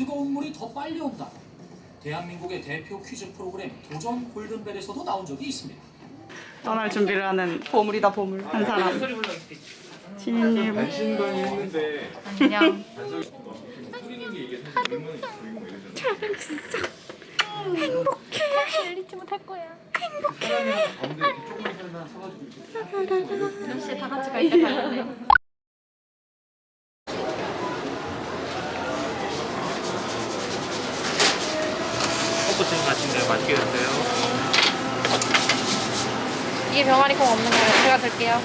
뜨거운 물이 더 빨리 온다. 대한민국의 대표 퀴즈 프로그램 도전 골든벨에서도 나온 적이 있습니다. 떠날 준비를 하는 보물이다 보물 한 사람. 신인님 반신반의 했는데 안녕. 소리는 게 이게 사실 의문이 보이고 뭐 이러잖아. 릴리치 못할 거야. 가운데 이렇게 조그만 사람 하나 서가지고 이렇게 몇 시에 다 같이 갈때 가는데. 포커싱 같은데 맛있게 드세요. 이게 병아리 콩 없는 거예요. 제가 들게요.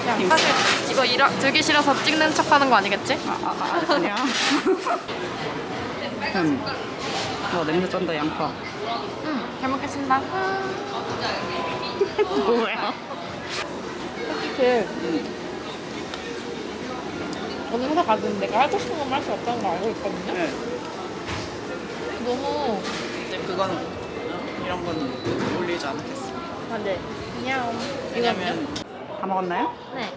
그냥 사실 이거 일하, 들기 싫어서 찍는 척 하는 거 아니겠지? 아, 아, 아니야. 음. 와 냄새 쩐다 양파. 응, 잘 먹겠습니다. 뭐야? 그 어느 회사 가든 내가 하고 싶은 것만 할 수 없다는 걸 알고 있거든요. 네. 너무 근데 그건 이런 건 어울리지 않겠어. 아 네. 안녕. 왜냐면 다 먹었나요? 네.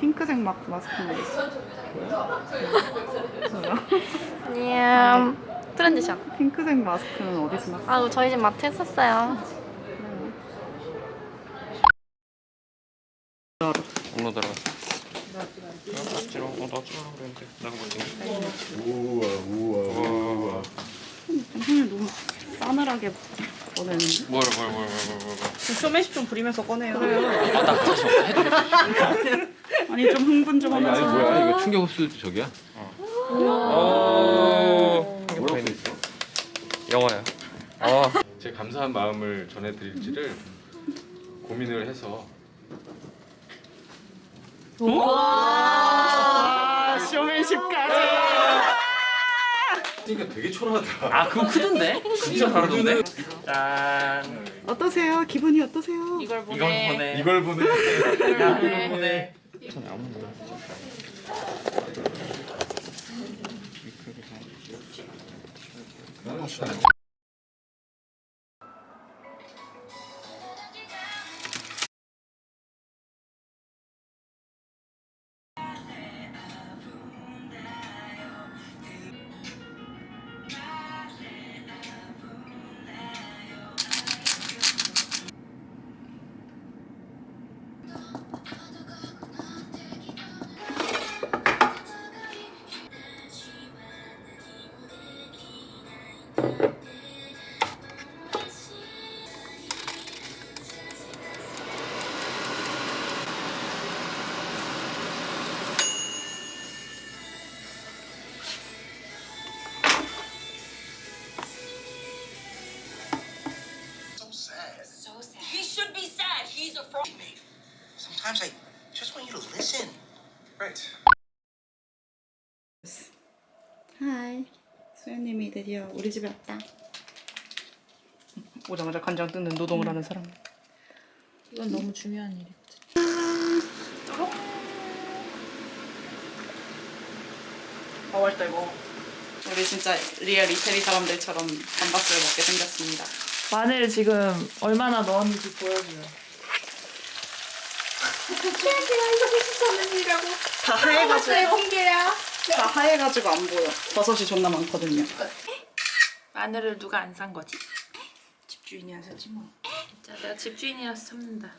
핑크색 마크 마스크는 있어. 뭐야? 안녕. 트렌디션. 핑크색 마스크는 어디서 났어? 아우 저희 집 마트에 샀어요. 올라 들어가. 나 찍어. 어, 나 찍으라고 그랬는데. 나 그거 찍어. 우와 우와 우와 손을 너무 싸늘하게 보내는. 뭘, 뭘, 뭘, 뭘, 뭘, 뭘. 쇼매십 좀 부리면서 꺼내요. 아, 나 다시 해도 아니 좀 흥분 좀 아니 아니 하면서. 뭐야 이거 충격 흡수 저기야? 오. 뭐라고 써 있어? 영어야. 아. 제 감사한 마음을 전해드릴지를 고민을 해서 와 쇼맨십까지. 그러니까 되게 초라하다 아, 그거 크던데? 진짜 다르던데? 짠. 어떠세요? 기분이 어떠세요? 이걸 이건 보내. 이걸 보내 이걸 보내. so Sometimes I just want you to listen. Right. 하이. 수현님이 드디어 우리 집에 왔다. 오자마자 간장 뜯는 노동을 하는 사람. 이건 너무 중요한 일이야. 아 맛있다 이거. 우리 진짜 리얼 이태리 사람들처럼 감바스를 먹게 생겼습니다. 마늘 지금 얼마나 넣었는지 보여줘요. 다 하얘가지고 다 하얘가지고 안 보여. 버섯이 존나 많거든요. 마늘을 누가 안 산 거지? 집주인이 하셨지 뭐. 자, 내가 집주인이라서 참는다.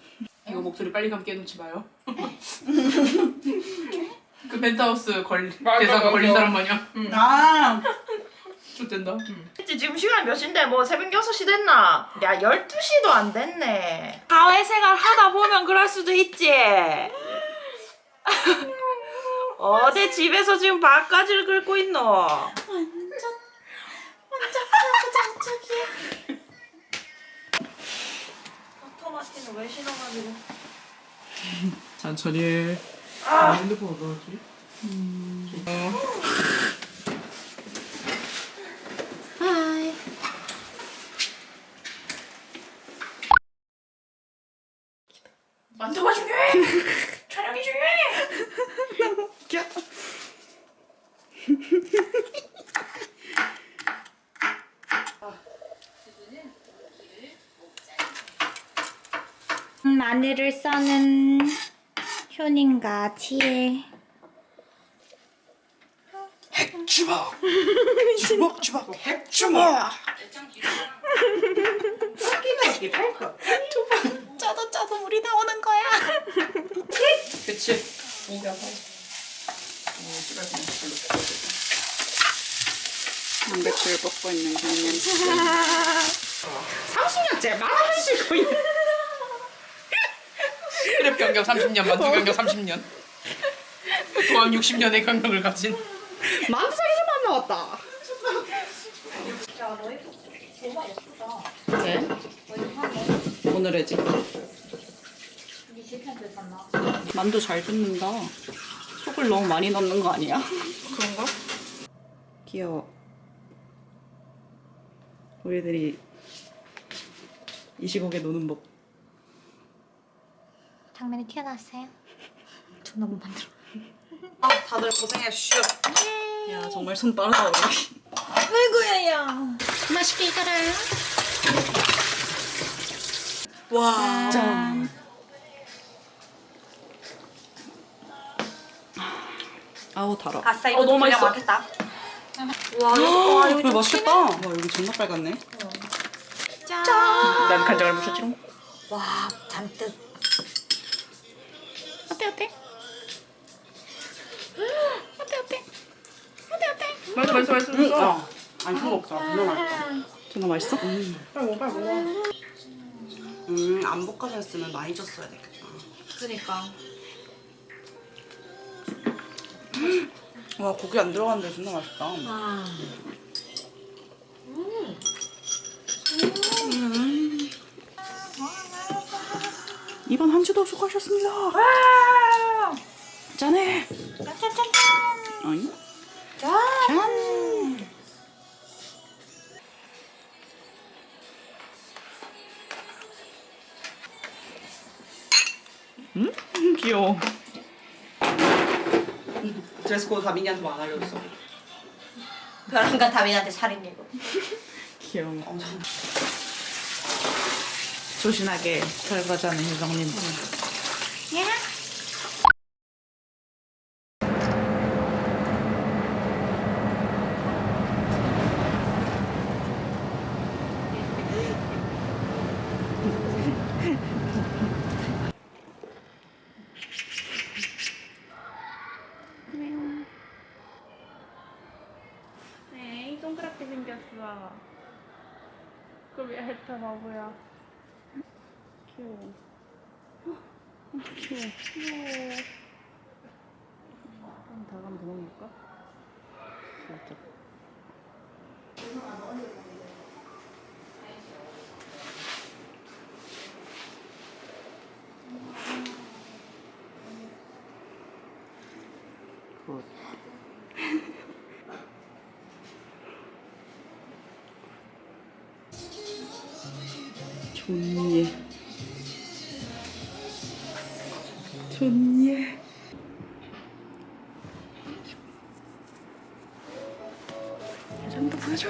이거 목소리 빨리 감게 해놓지 마요. 그 펜트하우스 걸 대사가 걸린 사람 마냥. 아. 좋된다. 지금 시간이 몇 시인데 뭐 새벽 6시 됐나? 야 12시도 안 됐네. 사회생활 하다 보면 그럴 수도 있지. 어디 집에서 지금 밥까지를 긁고 있노? 토마티는 왜 신어가지고? 천천히 해. 아! 핸드폰 어디 갔지? 만두가 중요해. 촬영이 중요해. 웃겨. 마늘을 써는 효님과 지혜. 주먹 주먹 주먹 핵주먹 짜도 짜도 물이 나오는 거야. 그치. 양배추를 볶고 있는 경련 씨. 30년째 말하실 거야. 크랩 경력 30년, 만두 경력 30년. 도합 60년의 경력을 가진. 만두 사기서만 나왔다. 네. 오늘의 집. 만두 잘 굽는다. 속을 너무 많이 넣는 거 아니야? 그런가? 귀여워. 우리들이 이 시국에 노는 법. 장면이 튀어나왔어요. 존나 못 만들어. 아, 다들 고생했슈. 야, 정말 손 빠르다 우리. 아이고야 야. 맛있게 익어라. 와. 짠. 아우 달아. 아싸 어, 너무 맛있어. 많겠다. 와, 와 여기 맛있겠다. 와 여기 존나 빨갛네. 짠. 난 간장을 묻혔지롱. 와 잔뜩. 어때 어때? 어때 어때? 어때 어때? 맛있어 맛있어 맛있어. 응, 어. 아니 그거 먹자. 존나 맛있다. 존나 맛있어? 음. 빨리 먹어 빨리 먹어. 음, 안 볶아졌으면 많이 줬어야 되겠다. 그니까. 와 고기 안 들어갔는데 존나 맛있다. 아. 이번 한 주도 수고하셨습니다. 짠해. 짠짠짠. 어이? 음? 귀여워. 드레스 코드 다민이한테 안 알려줬어. 벼랑간 다민한테 살인 예고. 귀여워. 조신하게 설거지하는 희정님. 에이 동그랗게 생겼어. 그왜 했다 바보야. 귀여워. 어, 귀여워. 귀여워. 좀 다가면 도망갈까? 살짝. 굿. 좋예. 좋예. 해장도 보여줘.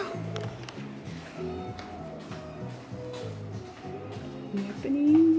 예쁘니?